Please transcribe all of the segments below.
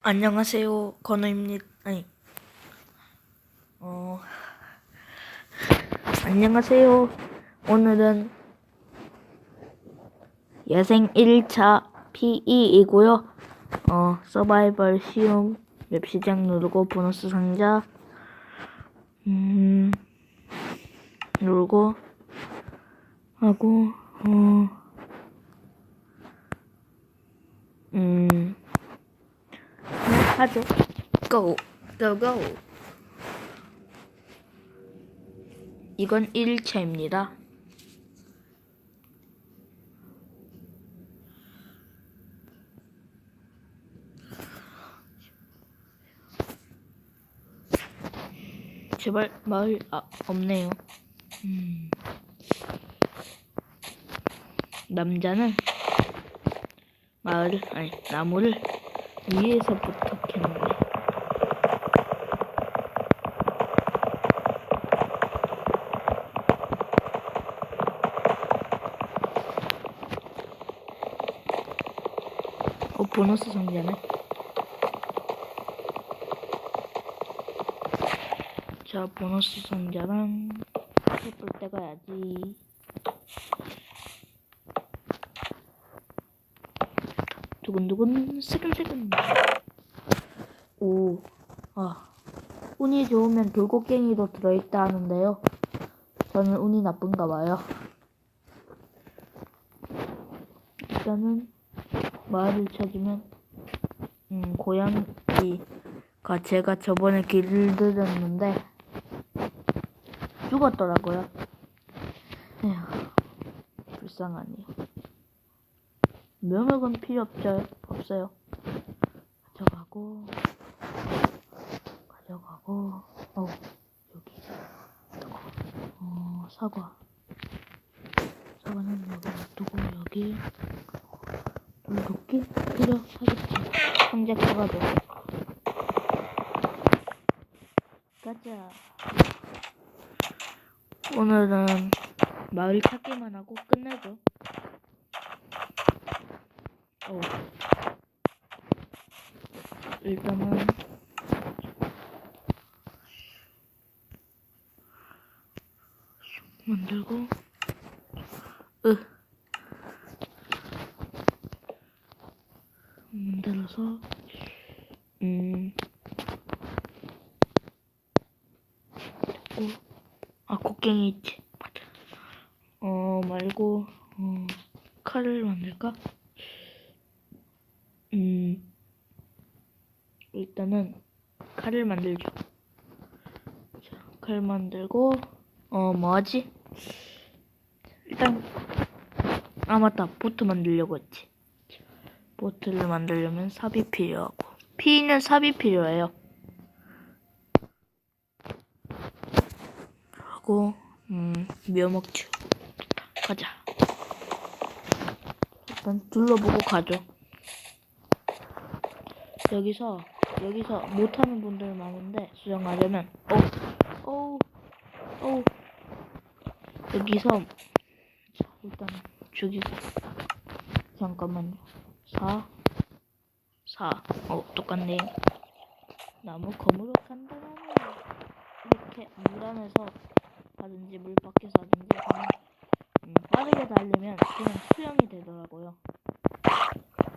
안녕하세요. 건우입니다. 아니, 어, 안녕하세요. 오늘은 예생 1차 PE이고요. 어, 서바이벌 시험 웹 시작 누르고 보너스 상자, 음, 누르고 하고, 어, 음, 하죠. Go, go, go. 이건 1차입니다. 제발 마을 아 없네요. 음. 남자는 마을을 아니 나무를 위에서부터 캤네. 어 보너스 상자네. 자 보너스 상자랑 예쁠 때 가야지. 두근두근 스근스근 오, 아, 운이 좋으면 돌고갱이도 들어있다 하는데요. 저는 운이 나쁜가 봐요. 일단은 마을을 찾으면 음, 고양이가 제가 저번에 길을 들였는데 죽었더라고요. 에휴, 불쌍하네요. 명역은 필요 없죠, 없어요. 가져가고, 가져가고, 어 여기, 어, 사과. 사과는 여기 놔두고, 여기, 돌도끼 필요하겠지. 상자 가가지고. 가자. 오늘은 마을 찾기만 하고 끝내죠. 어. 일단은 만들고 으 만들어서 음 됐고 아 곡괭이 어 말고 어 칼을 만들까 음, 일단은 칼을 만들죠. 자, 칼 만들고, 어, 뭐 하지? 일단, 아, 맞다. 보트 만들려고 했지. 보트를 만들려면 삽이 필요하고, 피는 삽이 필요해요. 하고, 음, 묘목주. 가자. 일단 둘러보고 가죠. 여기서 여기서 못하는 분들 많은데 수정하려면 어어어 어, 여기서 자, 일단 죽이고 잠깐만요 4 4 어 똑같네 나무 검으로 간단하네 이렇게 물 안에서 하든지 물 밖에서 하든지 음, 빠르게 달리면 그냥 수영이 되더라고요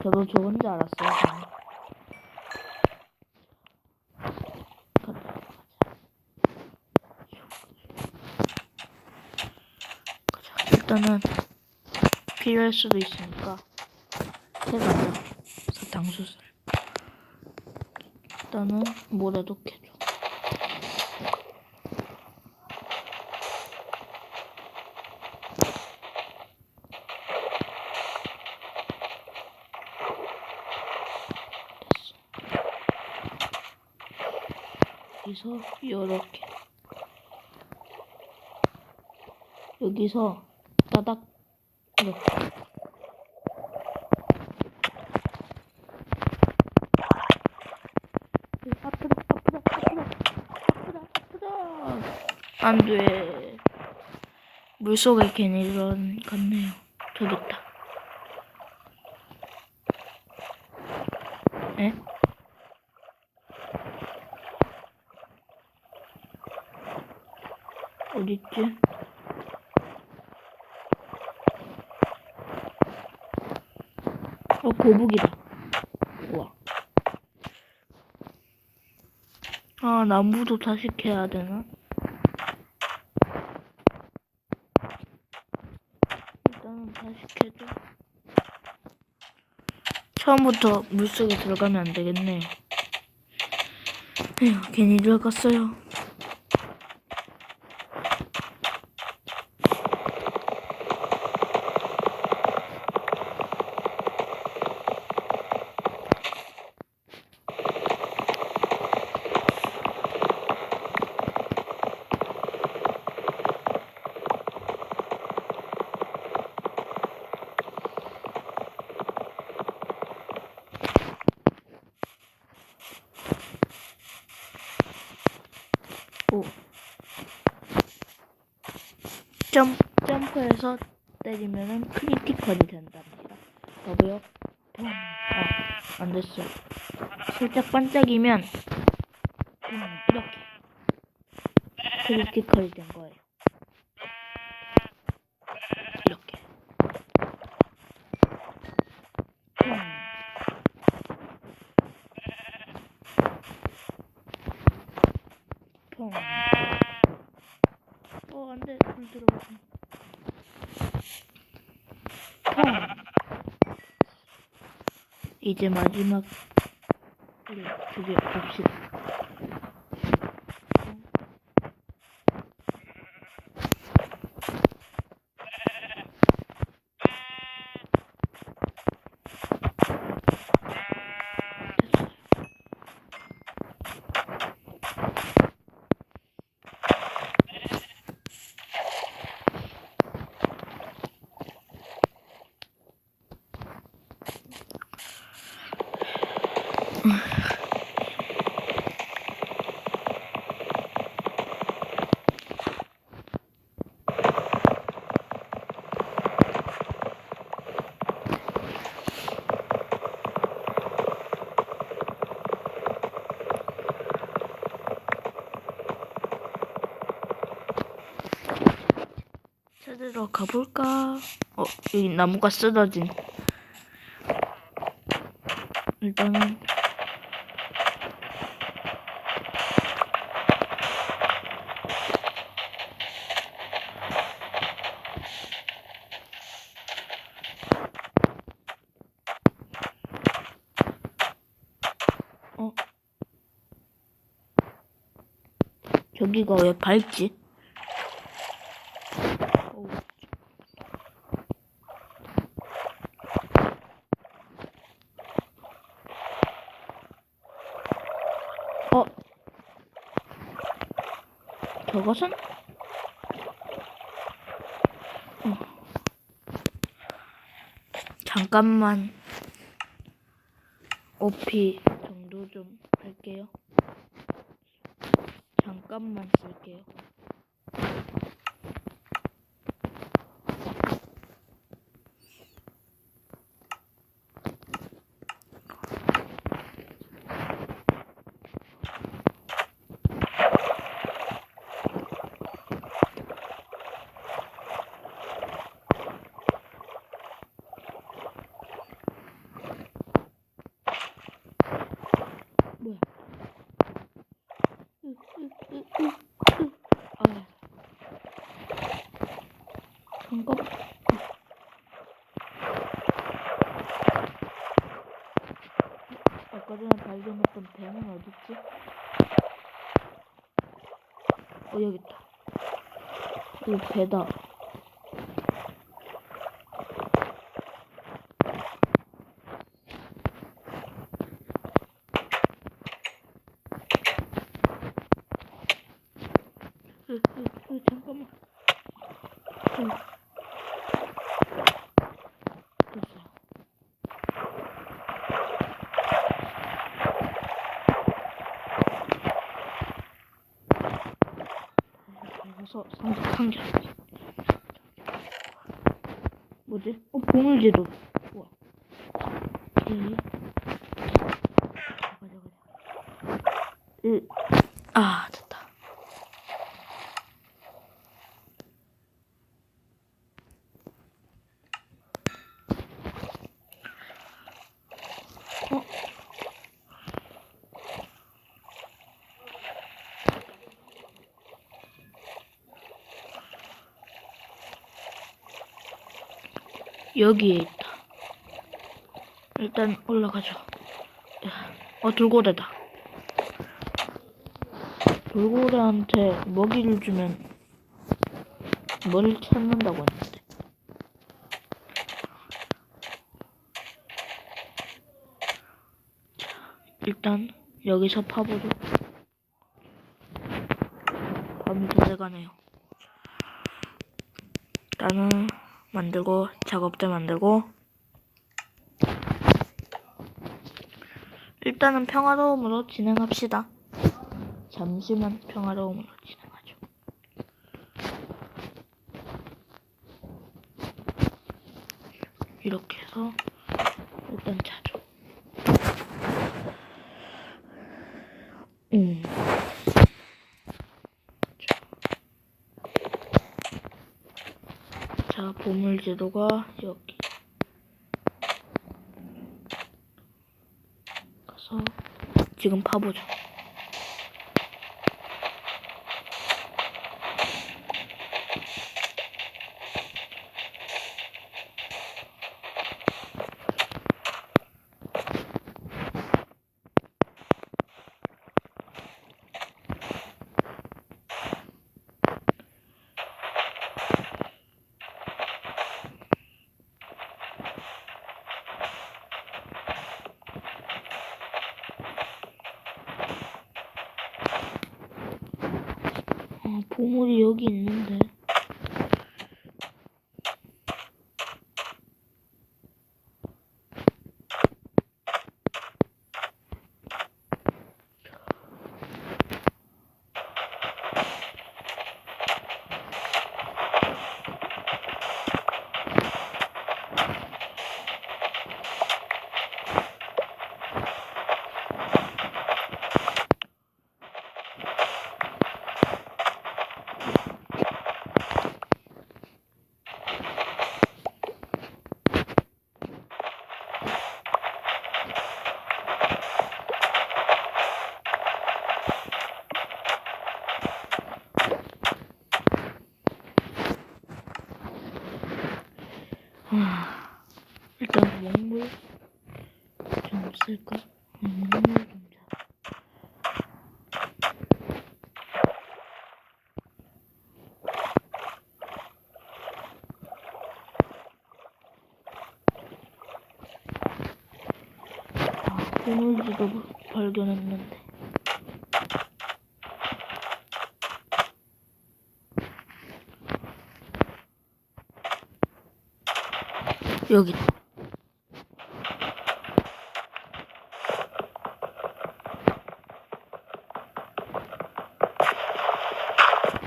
저도 좋은 줄 알았어요. 일단은 필요할 수도 있으니까 해가자 사탕수술 일단은 뭐라도 캐 여기서 요렇게. 여기서 따닥 이렇게. 아프다 아프다 아프다 아프다 아프다. 안돼. 물속에 괜히 이런 같네요. 저기 있다 에? 어딨지? 어, 고북이다. 우와. 아, 나무도 다시 캐야 되나? 일단은 다시 캐자. 처음부터 물속에 들어가면 안 되겠네. 에휴, 괜히 들어갔어요. 오. 점, 점프해서 때리면은 세컨이 된답니다. 여보요? 아, 어, 안 됐어. 살짝 반짝이면 이렇게 크리티컬이 된 거예요. 이렇게. 퐁. 퐁. 어, 안 돼. 불 들어가. 이제 마지막. 두 개 봅시다. 찾으러 가볼까? 어, 여기 나무가 쓰러진. 일단은 어 저기가 왜 밝지? 어우. 어? 저것은? 어. 잠깐만. OP 정도 좀 할게요. 잠깐만 쓸게요. 뭐야? 으, 으, 으, 으, 으. 아. 잠깐. 전에 발견했던 배는 어딨지? 어, 여기 있다. 이 배다. 으, 으, 으, 잠깐만. 으. 됐어. 그래서 상자 개 뭐지? 어 보물지도. 우와. 이. 가자 가자. 으. 아 됐다. 여기에 있다. 일단 올라가죠. 어, 돌고래다. 돌고래한테 먹이를 주면 뭘 찾는다고 했는데. 자, 일단 여기서 파보죠. 밤이 다 돼가네요. 일단은 만들고 작업대 만들고 일단은 평화로움으로 진행합시다. 잠시만 평화로움으로 진행하죠. 이렇게 해서 일단 자죠. 음. 자, 보물지도가 여기. 가서 지금 파보죠. 아, 보물이 여기 있는데. 아, 먹물 좀 없을까? 음, 먹물 좀 자. 아, 보물지도 발견했는데. 여기.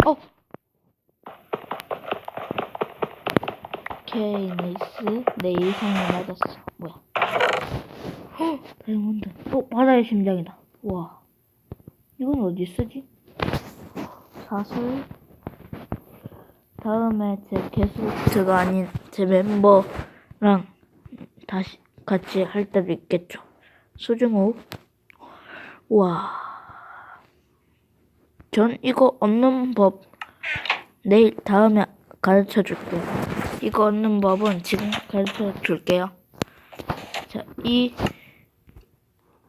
어. 오케이, 나이스. 내 예상에 맞았어. 뭐야? 헉, 다이아몬드. 어, 바다의 심장이다. 와. 이건 어디 쓰지? 사슬. 다음에 제 게스트가 아닌 제 멤버랑 다시 같이 할 때도 있겠죠. 수중호. 와. 전 이거 얻는 법 내일 다음에 가르쳐 줄게요. 이거 얻는 법은 지금 가르쳐 줄게요. 자, 이,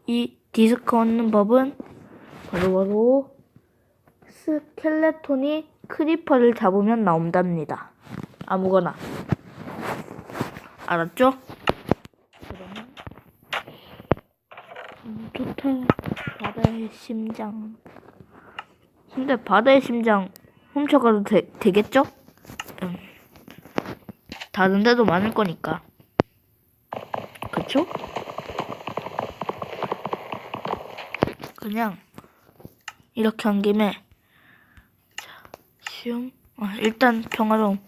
이 디스크 얻는 법은 바로 바로 스켈레톤이 크리퍼를 잡으면 나온답니다. 아무거나. 알았죠? 그러면 음, 좋다. 바다의 심장. 근데 바다의 심장 훔쳐가도 되, 되겠죠? 음. 다른 데도 많을 거니까. 그쵸? 그냥 이렇게 한 김에 자, 시험 아, 일단 평화로움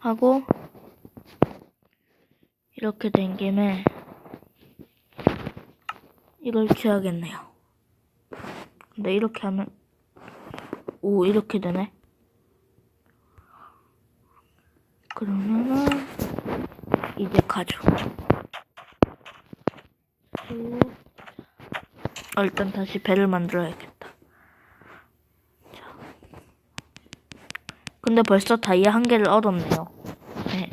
하고 이렇게 된 김에 이걸 취하겠네요. 근데 이렇게 하면 오 이렇게 되네. 그러면은 이제 가죠. 아, 일단 다시 배를 만들어야겠다. 자. 근데 벌써 다이아 한 개를 얻었네요. 네.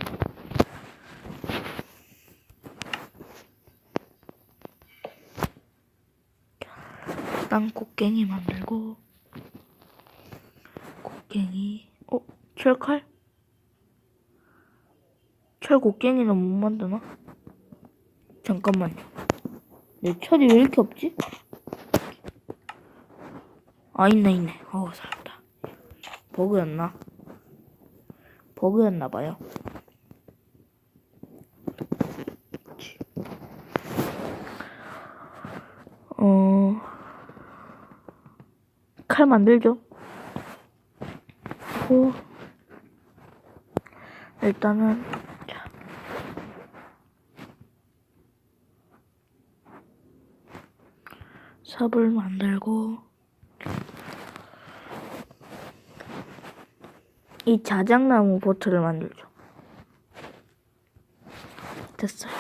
땅 곡괭이 만들고 곡괭이 어? 철칼? 철 곡괭이는 못 만드나? 잠깐만요. 내 철이 왜 이렇게 없지? 아 있네 있네 어우 살았다 버그였나? 버그였나봐요 어... 칼 만들죠. 오. 일단은 자. 삽을 만들고 이 자작나무 보트를 만들죠. 됐어요.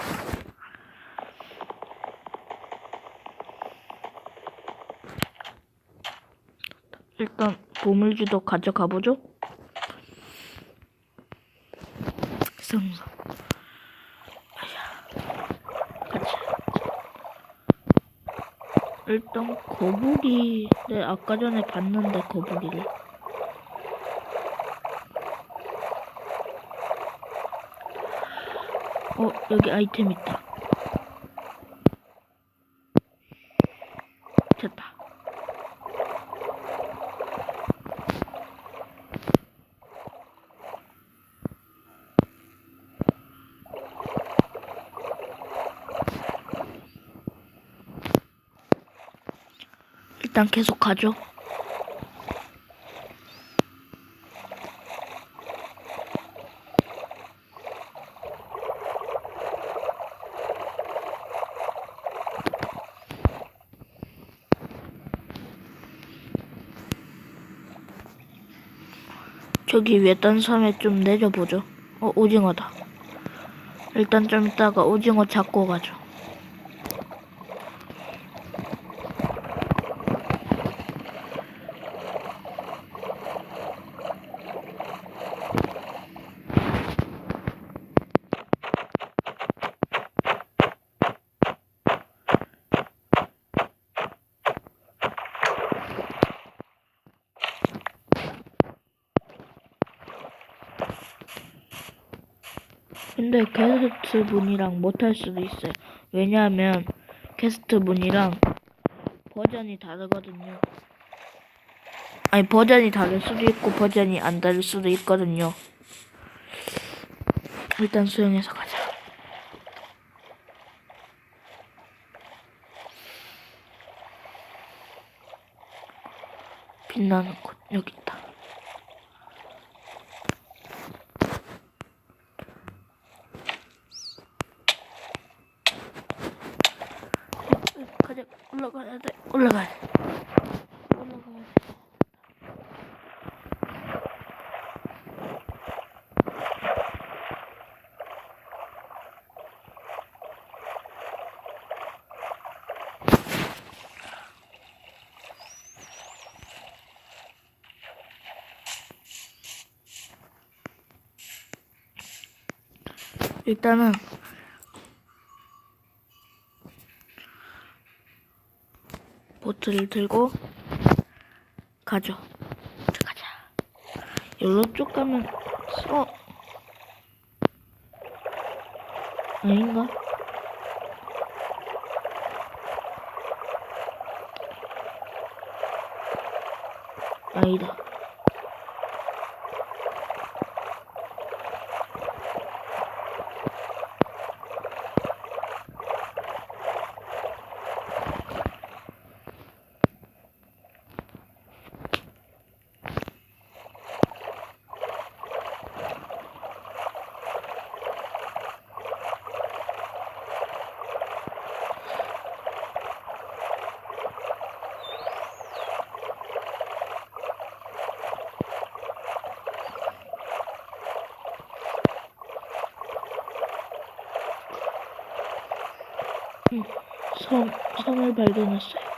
일단 보물주도 가져가 보죠. 성서. 가자. 일단 거북이 네 아까 전에 봤는데 거북이를 어 여기 아이템 있다. 됐다. 일단 계속 가죠. 저기 외딴 섬에 좀 내려보죠. 어, 오징어다. 일단 좀 이따가 오징어 잡고 가죠. 근데 게스트 분이랑 못할 수도 있어요. 왜냐하면 게스트 분이랑 버전이 다르거든요. 아니 버전이 다를 수도 있고 버전이 안 다를 수도 있거든요. 일단 수영해서 가자. 빛나는 곳 여기 있다. 가자 올라가야 돼 올라가야 돼 올라가야 돼 일단은 보트를 들고 가죠. 가자. 여기로 쭉 가면 어 아닌가? 아니다. 발견했어요.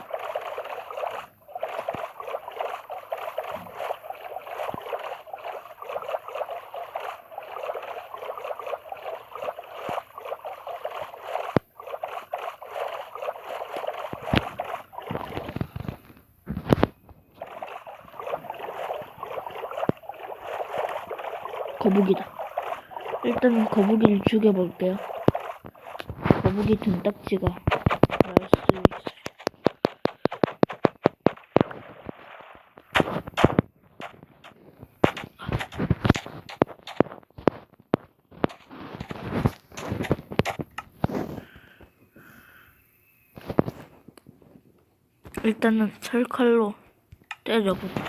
거북이다. 일단 거북이를 죽여볼게요. 거북이 등딱지가 일단은 철칼로 때려보자.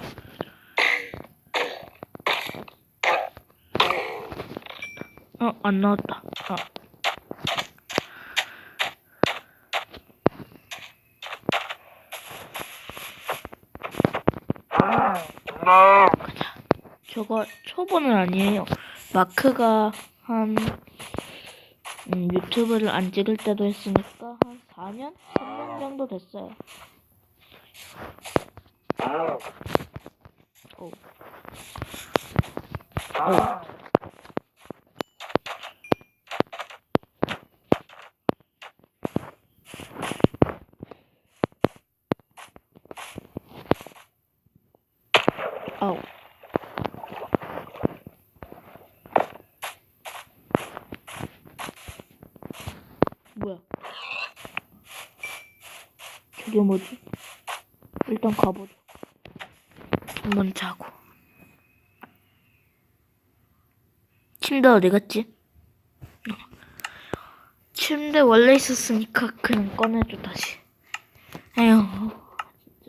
어, 안 나왔다. 아. 가자. 저거 초보는 아니에요. 마크가 한 음, 유튜브를 안 찍을 때도 했으니까 한 4년? 3년 정도 됐어요. 오. 오. 아우. 뭐야? 저게 뭐지? 일단 가보자. 한번 자고. 침대 어디 갔지? 침대 원래 있었으니까 그냥 꺼내줘 다시. 에휴,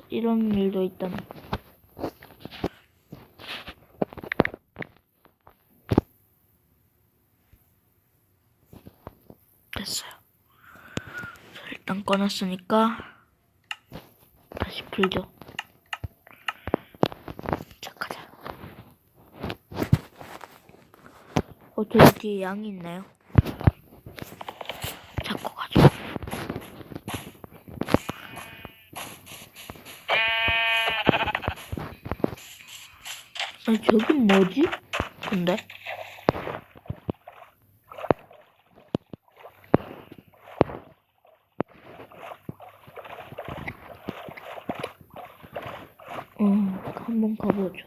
이런 일도 있다니. 됐어요. 자, 일단 꺼냈으니까 다시 풀죠. 자, 가자. 어, 저기 뒤에 양이 있나요? 잡고 가죠. 아니, 저긴 뭐지? 근데? 어, 한번 가보죠.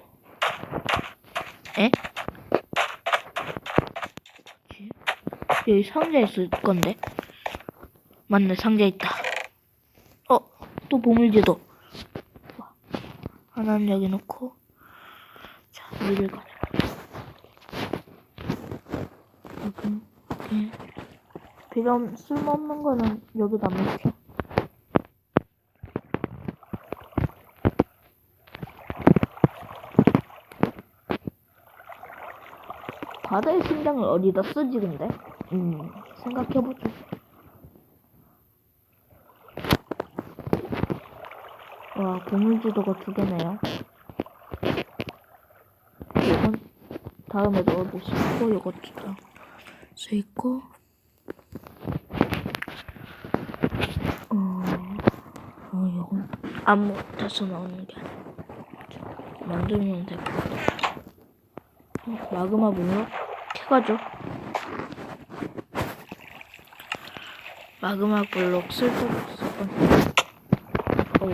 에? 뭐지? 여기 상자 있을 건데? 맞네, 상자 있다. 어, 또 보물지도. 와, 하나는 여기 놓고. 자, 위를 가자. 여기, 여기. 없- 쓸모없는 거는 여기다 놓자. 바다의 심장을 어디다 쓰지 근데? 음 생각해보죠 와 보물지도가 두 개네요. 이건 다음에 넣어둘 수 있고 이것도 다수 있고. 어, 어 이건 아무 데서 나오는 게 아니야 만들면 될 것 같아. 어, 마그마 블록 캐가죠. 마그마 블록 건. 오.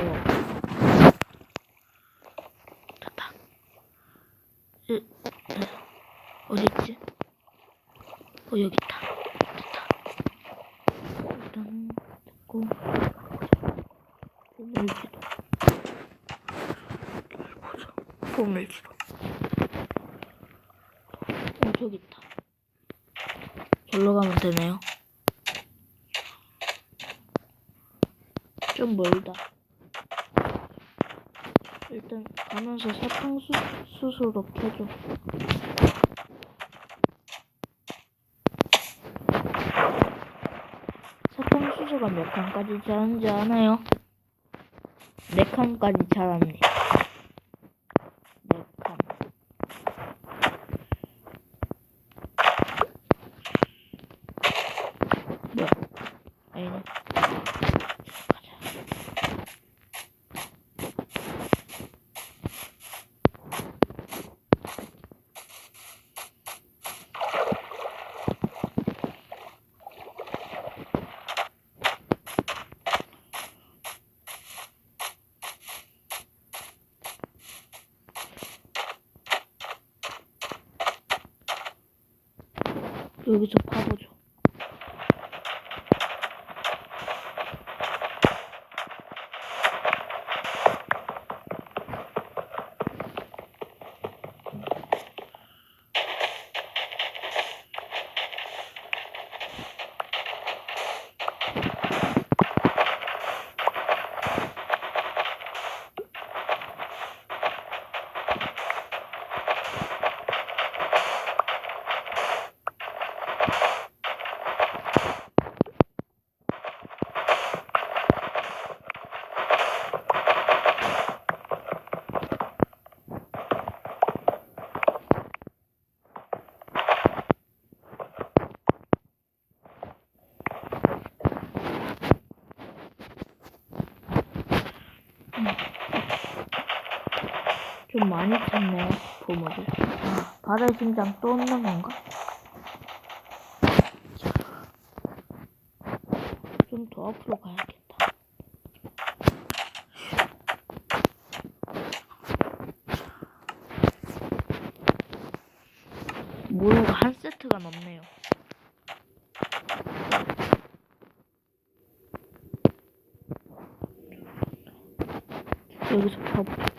됐다. 으, 으, 어딨지? 어, 여기 있다. 됐다. 일단은 됐고. 보물지도. 보자. 보물지도. 어, 저기 있다. 절로 가면 되네요. 좀 멀다. 일단 가면서 사탕수수로 켜줘. 사탕수수가 몇 칸까지 자라는지 아나요? 네 칸까지 자랍니다. 네 칸. 뭐야? 아니네. 가자. 여기서 파보죠. 좀 많이 쳤네요, 보물을. 아, 바다의 심장 또 없는 건가? 좀 더 앞으로 가야겠다. 모로가 한 세트가 넘네요. 여기서 봐보자.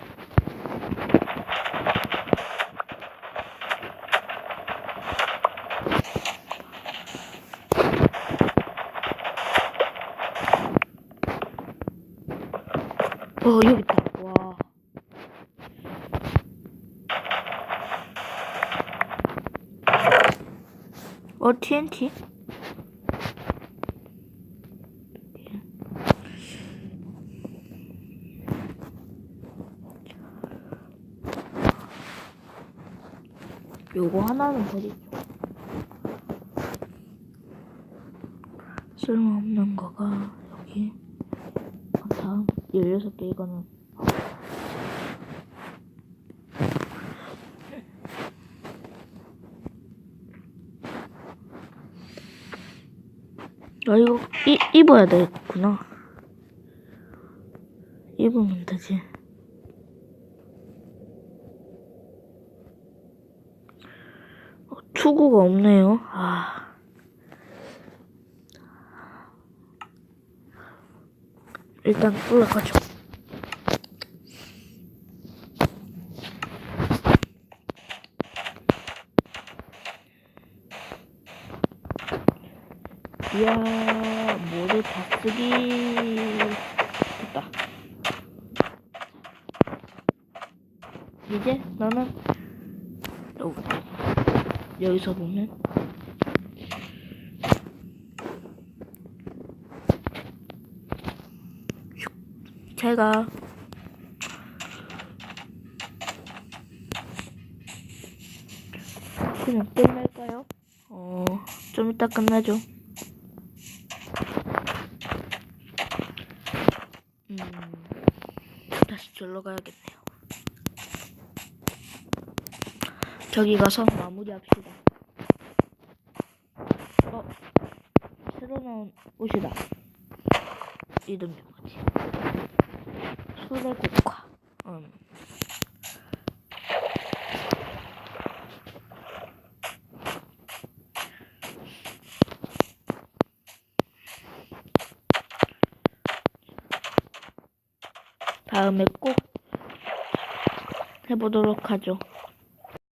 어, 여기 있다. 와. 어, TNT? 요거 하나는 버리죠. 쓸모없는 거가 여기. 아, 다음 16개 이거는. 아 이거 이, 입어야 되겠구나. 입으면 되지. 어, 투구가 없네요. 아 일단 올라가죠 이야, 모래 다 쓰기. 됐다. 이제 나는 어, 여기서 보면 제가 그냥 끝낼까요? 어, 좀 이따 끝나죠. 음, 다시 절로 가야겠네요. 저기 가서 마무리합시다. 어, 새로 나온 옷이다. 이름이 뭐지? 수레국화. 음. 다음에 꼭 해보도록 하죠.